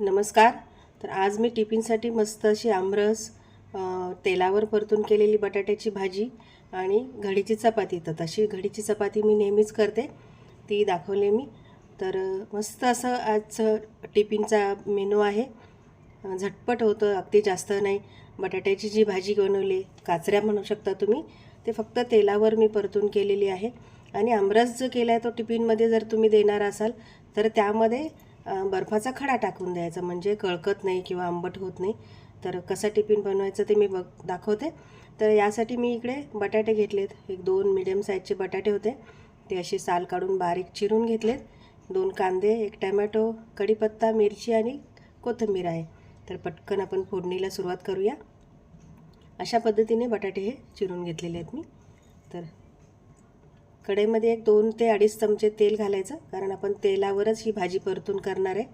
नमस्कार. तर आज मी टिफिनसाठी मस्त अशी आमरस तेलावर परतून केलेली बटाट्याची भाजी आणि घडीची चपाती. तर तशी घडीची चपाती मी नेहमीच करते. ती दाखवले मी. तर मस्त असं आजचं टिफिनचा मेनू आहे. झटपट होतं अगदी जास्त नाही. बटाट्याची जी भाजी बनवली काचऱ्या म्हणू शकता तुम्ही ते फक्त तेलावर मी परतून केलेली आहे. आणि आमरस जो केला आहे तो टिफिनमध्ये जर तुम्ही देणार असाल तर त्यामध्ये बर्फाचा खडा टाकून द्यायचा. म्हणजे कळकत नाही किंवा आंबट होत नाही. तर कसा टिफिन बनवायचं ते मी बघ दाखवते. तर यासाठी मी इकडे बटाटे घेतलेत. एक दोन मिडियम साईजचे बटाटे होते. ते असे साल काढून बारीक चिरून घेतलेत. दोन कांदे एक टमॅटो कढीपत्ता मिरची आणि कोथिंबीर आहे. तर पटकन आपण फोडणीला सुरुवात करूया. अशा पद्धतीने बटाटे हे चिरून घेतलेले आहेत मी. तर कढईमध्ये एक दोन ते अडीच चमचे तेल घालायचं कारण आपण तेलावरच ही भाजी परतून करणार आहे.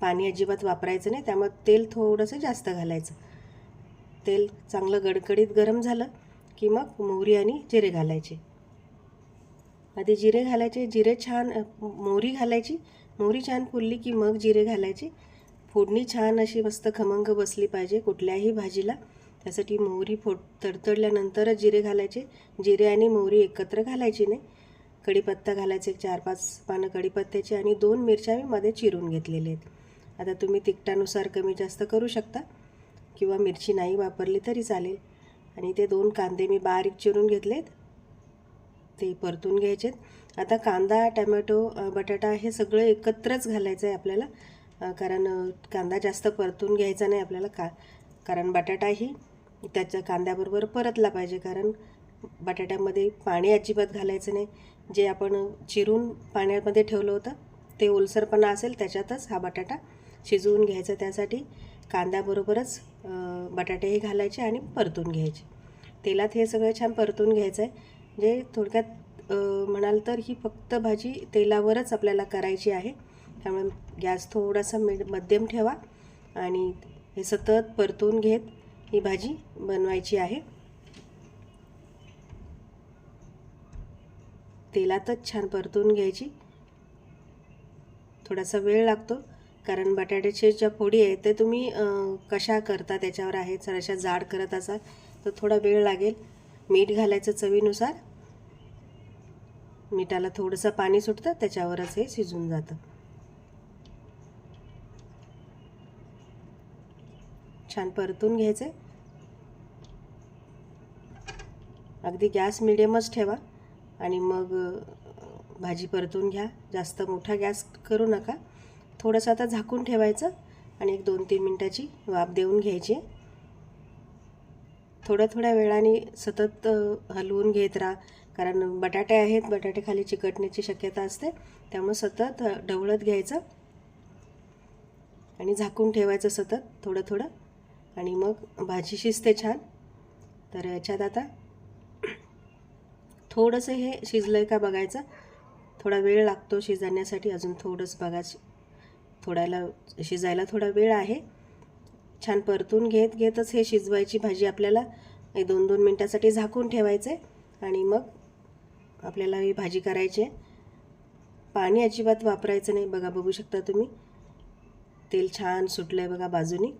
पाणी अजिबात वापरायचं नाही त्यामुळे तेल थोडंसं जास्त घालायचं. तेल चांगलं गडगडीत गरम झालं की मग मोहरी आणि जिरे घालायचे. आधी जिरे घालायचे जिरे छान मोहरी घालायची मोहरी छान फुलली की मग जिरे घालायचे. फोडणी छान अशी मस्त खमंग बसली पाहिजे कुठल्याही भाजीला. त्यासाठी मोहरी फोट तडतडल्यानंतरच जिरे घालायचे. जिरे आणि मोहरी एकत्र घालायची नाही. कढीपत्ता घालायचे. एक चार पाच पानं कढीपत्त्याची आणि दोन मिरच्या मी मध्ये चिरून घेतलेले आहेत. आता तुम्ही तिखटानुसार कमी जास्त करू शकता. किंवा मिरची नाही वापरली तरी चालेल. आणि ते दोन कांदे मी बारीक चिरून घेतलेत. ते परतून घ्यायचेत आता कांदा टमॅटो बटाटा हे सगळं एकत्रच घालायचं आहे आपल्याला. कारण कांदा जास्त परतून घ्यायचा नाही आपल्याला का कारण बटाटाही त्याच्या कांद्याबरोबर परतला पाहिजे कारण बटाट्यामध्ये पाणी अजिबात घालायचं नाही. जे आपण चिरून पाण्यामध्ये ठेवलं होतं ते ओलसरपणा असेल त्याच्यातच हा बटाटा शिजवून घ्यायचा. त्यासाठी कांद्याबरोबरच बटाटेही घालायचे आणि परतून घ्यायचे. तेलात हे सगळं छान परतून घ्यायचं आहे जे थोडक्यात म्हणाल तर ही फक्त भाजी तेलावरच आपल्याला करायची आहे. त्यामुळे गॅस थोडासा मध्यम ठेवा आणि हे सतत परतून घेत ही भाजी बनवायची आहे. तेलातच छान परतून घ्यायची. थोडासा वेळ लागतो कारण बटाट्याचे ज्या फोडी आहेत ते तुम्ही कशा करता त्याच्यावर आहे जर अशा जाड करत असाल तर थोडा वेळ लागेल. मीठ घालायचं चवीनुसार. मिठाला थोडंसं पाणी सुटतं त्याच्यावरच हे शिजून जातं. छान परतून घ्यायचं. अगदी गॅस मिडियमच ठेवा आणि मग भाजी परतून घ्या. जास्त मोठा गॅस करू नका. थोडंसं आता झाकून ठेवायचं आणि एक दोन तीन मिनटाची वाफ देऊन घ्यायची. थोड्या थोड्या वेळाने सतत हलवून घेत राहा. कारण बटाटे आहेत बटाटे खाली चिकटण्याची शक्यता असते. त्यामुळे सतत ढवळत घ्यायचं आणि झाकून ठेवायचं सतत थोडं थोडं. आणि मग भाजी शिजते छान. तर याच्यात आता थोडंसं हे शिजलं आहे का बघायचं. थोडा वेळ लागतो शिजण्यासाठी अजून थोडंसं बघा थोड्याला शिजायला थोडा वेळ आहे. छान परतून घेत घेतच हे शिजवायची भाजी आपल्याला एक दोन दोन मिनटासाठी झाकून ठेवायचं आहे आणि मग आपल्याला ही भाजी करायची आहे. पाणी अजिबात वापरायचं नाही बघा बघू शकता तुम्ही. तेल छान सुटलं आहे बघा बाजूनी.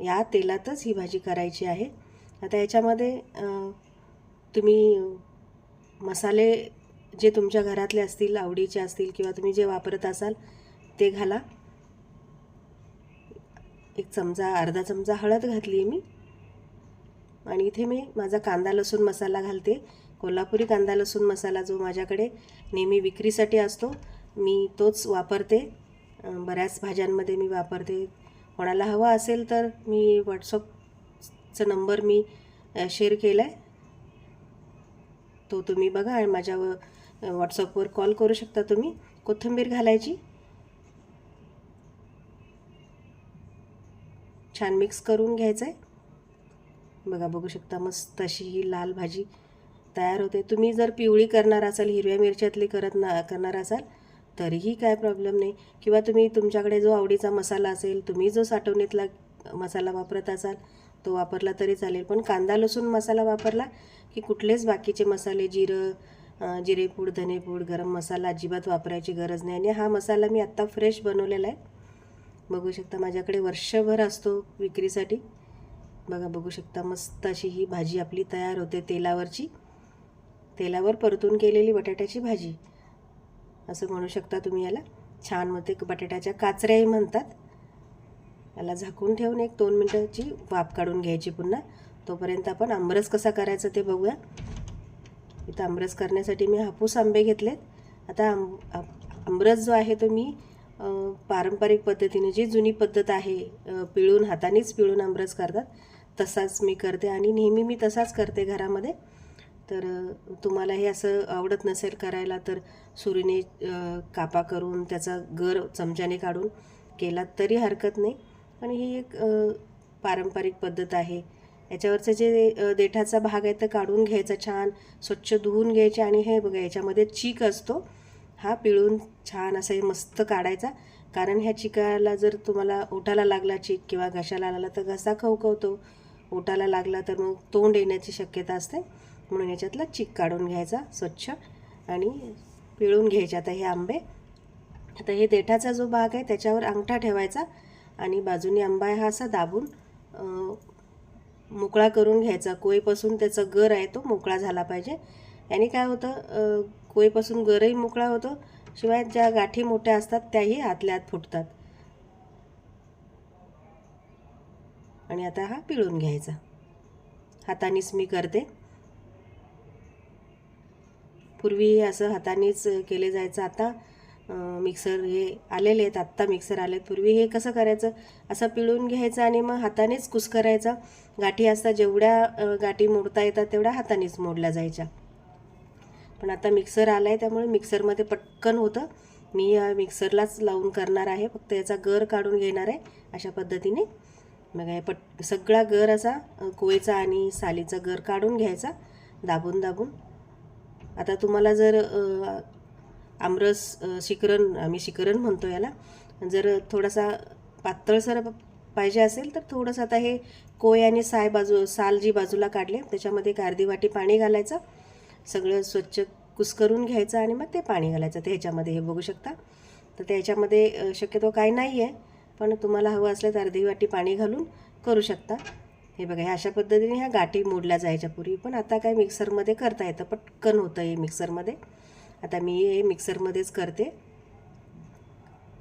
या तेलातच ही भाजी करायची आहे. आता याच्यामध्ये तुम्ही मसाले जे तुमच्या घरातले असतील आवडीचे असतील किंवा तुम्ही जे वापरत असाल ते घाला. एक चमचा अर्धा चमचा हळद घातली आहे मी. आणि इथे मी माझा कांदा लसूण मसाला घालते. कोल्हापुरी कांदा लसूण मसाला जो माझ्याकडे नेहमी विक्रीसाठी असतो मी तोच वापरते. बऱ्याच भाज्यांमध्ये मी वापरते. कोणाला हवा असेल तर मी व्हॉट्सअपचा नंबर मी शेअर केला आहे तो तुम्ही बघा आणि माझ्या व्हॉट्सअपवर कॉल करू शकता तुम्ही. कोथिंबीर घालायची. छान मिक्स करून घ्यायचं आहे बघा बघू शकता मस्त अशी ही लाल भाजी तयार होते. तुम्ही जर पिवळी करणार असाल हिरव्या मिरच्यातली करत ना करणार असाल तरीही काय प्रॉब्लेम नाही. किंवा तुम्ही तुमच्याकडे जो आवडीचा मसाला असेल तुम्ही जो साठवणीतला मसाला वापरत असाल तो वापरला तरी चालेल. पण कांदा लसूण मसाला वापरला की कुठलेच बाकीचे मसाले जिरं जिरेपूड धनेपूड गरम मसाला अजिबात वापरायची गरज नाही. आणि हा मसाला मी आत्ता फ्रेश बनवलेला आहे. बघू शकता माझ्याकडे वर्षभर असतो विक्रीसाठी. बघा बघू शकता मस्त अशी ही भाजी आपली तयार होते तेलावरची. तेलावर परतून केलेली बटाट्याची भाजी. असं म्हणू शकता तुम्ही याला. छान होते बटाट्याच्या काचऱ्याही म्हणतात. याला झाकून ठेवून एक दोन मिनटाची वाफ काढून घ्यायची पुन्हा. तोपर्यंत आपण आंबरस कसा करायचा ते बघूया. इथं आंबरस करण्यासाठी मी हापूस आंबे घेतलेत. आता आंब आंबरस जो आहे तो मी पारंपरिक पद्धतीने जी जुनी पद्धत आहे पिळून हातानेच पिळून आंबरस करतात. तसाच मी करते आणि नेहमी मी तसाच करते घरामध्ये. तर तुम्हाला हे असं आवडत नसेल करायला तर सुरीने कापा करून त्याचा गर चमच्याने काढून केलात तरी हरकत नाही. आणि ही एक पारंपरिक पद्धत आहे. याच्यावरचं जे देठाचा भाग आहे तर काढून घ्यायचा छान स्वच्छ धुवून घ्यायचे आणि हे बघा याच्यामध्ये चीक असतो. हा पिळून छान असं हे मस्त काढायचा. कारण ह्या चिकाला जर तुम्हाला ओठाला लागला चीक किंवा घशाला लागला तर घसा खवखवतो. ओठाला लागला तर मग तोंड येण्याची शक्यता असते. म्हणून याच्यातला चीक काढून घ्यायचा स्वच्छ आणि पिळून घ्यायचे. आता हे आंबे आता हे देठाचा जो भाग आहे त्याच्यावर अंगठा ठेवायचा आणि बाजूने आंबा हा असा दाबून मोकळा करून घ्यायचा. कोयपासून त्याचा गर आहे तो मोकळा झाला पाहिजे. याने काय होतं कोयपासून गरही मोकळा होतो. शिवाय ज्या गाठी मोठ्या असतात त्याही आतल्या आत फुटतात. आणि आता हा पिळून घ्यायचा. हातानेच मी करते. पूर्वी असं हातानेच केले जायचं. आता मिक्सर हे आलेले आहेत. आत्ता मिक्सर आले आहेत पूर्वी हे कसं करायचं? असं पिळून घ्यायचं आणि मग हातानेच कुस करायचा. गाठी असता जेवढ्या गाठी मोडता येतात तेवढ्या हातानेच मोडल्या जायच्या. पण आता मिक्सर आला आहे त्यामुळे मिक्सरमध्ये पटकन होतं. मी या मिक्सरलाच लावून करणार आहे. फक्त याचा गर काढून घेणार आहे अशा पद्धतीने. मग हे पट सगळा गर असा कोयचा आणि सालीचा गर काढून घ्यायचा. दाबून दाबून. आता तुम्हाला जर आमरस शिकरण आम्ही शिकरण म्हणतो याला जर थोडासा पातळसर पाहिजे असेल तर थोडंसं आता हे कोय आणि साय बाजू साल जी बाजूला काढले त्याच्यामध्ये एक अर्धी वाटी पाणी घालायचं सगळं स्वच्छ कुस्करून घ्यायचं आणि मग ते पाणी घालायचं ते ह्याच्यामध्ये हे बघू शकता. तर त्याच्यामध्ये शक्यतो काय नाही आहे पण तुम्हाला हवं असलं तर अर्धी वाटी पाणी घालून करू शकता. हे बघा ह्या अशा पद्धतीने ह्या गाठी मोडल्या जायच्या पूर्वी पण आता काय मिक्सरमध्ये करता येतं पटकन होतं हे मिक्सरमध्ये. आता मी हे मिक्सरमध्येच करते.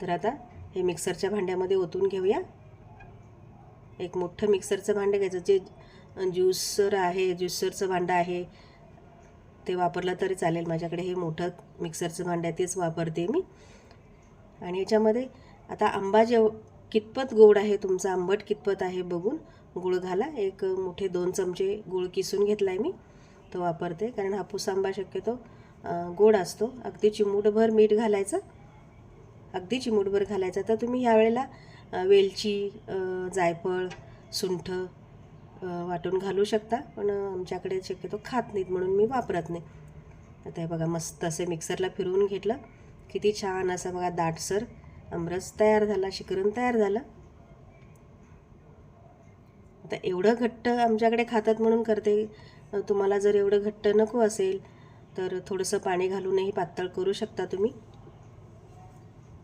तर आता हे मिक्सरच्या भांड्यामध्ये ओतून घेऊया. एक मोठं मिक्सरचं भांडं घ्यायचं. जे ज्युसर आहे ज्युसरचं भांडं आहे ते वापरलं तरी चालेल माझ्याकडे. हे मोठं मिक्सरचं भांडं आहे तेच वापरते मी. आणि याच्यामध्ये आता आंबा जेव कितपत गोड आहे तुमचा? आंबट कितपत आहे बघून. गुळ घाला. एक मोठे दोन चमचे गुळ किसून घेतला आहे मी. तो वापरते. कारण हापूस आंबा शक्यतो गोड असतो. अगदी चिमूटभर मीठ घालायचं. अगदी चिमूटभर घालायचं. तर तुम्ही ह्यावेळेला वेलची जायफळ सुंठ वाटून घालू शकता. पण आमच्याकडे शक्यतो खात नाहीत म्हणून मी वापरत नाही. आता हे बघा मस्त असे मिक्सरला फिरवून घेतलं. किती छान असं बघा दाटसर आमरस तयार झाला शिकरण तयार झालं. आता एवढं घट्ट आमच्याकडे खातात म्हणून करते. तुम्हाला जर एवढं घट्ट नको असेल तर थोडंसं पाणी घालूनही पातळ करू शकता तुम्ही.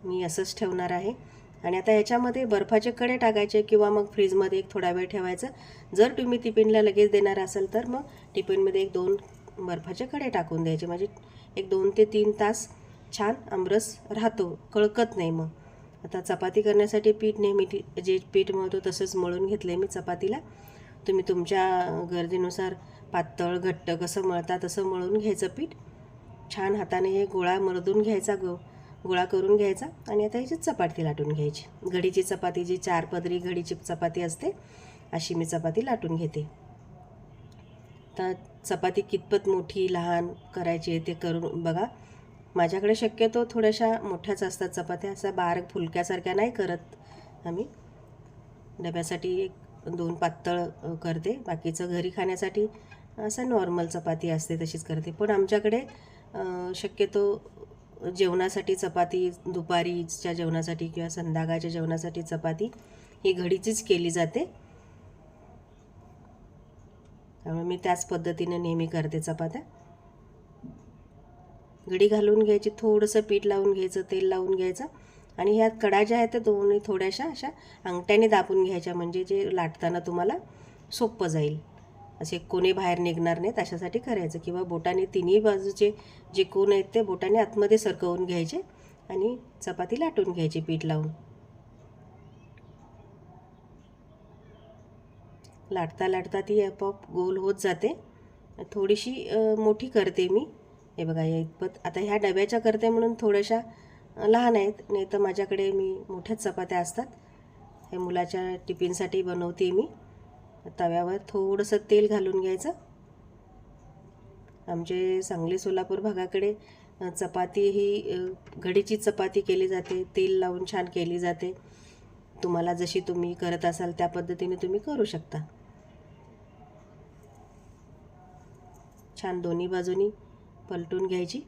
मी असंच ठेवणार आहे. आणि आता याच्यामध्ये बर्फाचे कडे टाकायचे किंवा मग फ्रीजमध्ये एक थोडा वेळ ठेवायचं. जर तुम्ही टिफिनला लगेच देणार असाल तर मग टिफिनमध्ये एक दोन बर्फाचे कडे टाकून द्यायचे. म्हणजे एक दोन ते तीन तास छान आमरस राहतो. कळकत नाही मग. आता चपाती करण्यासाठी पीठ नेहमी ती- जे पीठ मळतो तसंच मळून घेतलं आहे मी चपातीला. तुम्ही तुमच्या गरजेनुसार पातळ घट्ट कसं मळता तसं मळून घ्यायचं पीठ. छान हाताने हे गोळा मळदून घ्यायचा गो गोळा करून घ्यायचा आणि आता ह्याची चपाती लाटून घ्यायची. घडीची चपाती जी चार पदरी घडीची चपाती असते अशी मी चपाती लाटून घेते. तर चपाती कितपत मोठी लहान करायची आहे ते करून बघा. माझ्याकडे शक्यतो थोड्याशा मोठ्याच असतात चपात्या असा बारीक फुलक्यासारख्या नाही करत आम्ही. डब्यासाठी एक दोन पातळ करते. बाकीचं घरी खाण्यासाठी असं नॉर्मल चपाती असते तशीच करते. पण आमच्याकडे शक्यतो जेवणासाठी चपाती दुपारीच्या जेवणासाठी किंवा संध्याकाळच्या जेवणासाठी चपाती ही घडीचीच केली जाते. त्यामुळे मी त्याच पद्धतीने नेहमी करते चपात्या. गडी घालून घ्यायची थोडंसं पीठ लावून घ्यायचं तेल लावून घ्यायचं. आणि ह्या कडा ज्या आहेत त्या दोन्ही थोड्याशा अशा अंगठ्याने दाबून घ्यायच्या म्हणजे जे लाटताना तुम्हाला सोपं जाईल. असे कोणी बाहेर निघणार नाहीत अशासाठी करायचं. किंवा बोटाने तिन्ही बाजूचे जे कोण आहेत ते बोटाने आतमध्ये सरकवून घ्यायचे आणि चपाती लाटून घ्यायची पीठ लावून. लाटता लाटता ती आपोआप गोल होत जाते. थोडीशी मोठी करते मी. हे बघा या इतपत. आता ह्या डब्याच्या करते म्हणून थोड्याशा लहान आहेत. नाही तर माझ्याकडे मी मोठ्याच चपात्या असतात. हे मुलाच्या टिफिनसाठी बनवते मी. तव्यावर थोडंसं तेल घालून घ्यायचं. आमचे सांगली सोलापूर भागाकडे चपाती ही घडीची चपाती केली जाते. तेल लावून छान केली जाते. तुम्हाला जशी तुम्ही करत असाल त्या पद्धतीने तुम्ही करू शकता. छान दोन्ही बाजूनी पलटून घ्यायची.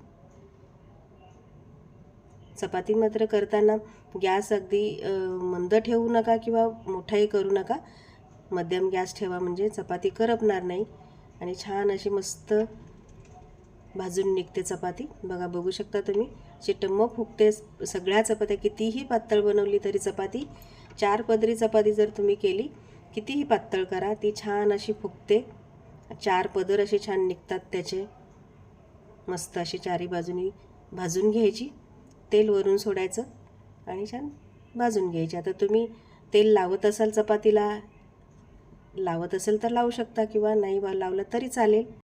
चपाती मात्र करताना गॅस अगदी मंद ठेवू नका किंवा मोठाही करू नका. मध्यम गॅस ठेवा म्हणजे चपाती करपणार नाही आणि छान अशी मस्त भाजून निघते चपाती. बघा बघू शकता तुम्ही चिटम्म टम्म फुगते सगळ्या चपात्या. कितीही पातळ बनवली तरी चपाती चार पदरी चपाती जर तुम्ही केली कितीही पातळ करा ती छान अशी फुगते. चार पदर असे छान निघतात त्याचे. मस्त अशी चारी बाजूनी भाजून घ्यायची. तेल वरून सोडायचं आणि छान भाजून घ्यायची. आता तुम्ही तेल लावत असाल चपातीला लावत असेल तर लावू शकता किंवा नाही वा- लावलं तरी चालेल.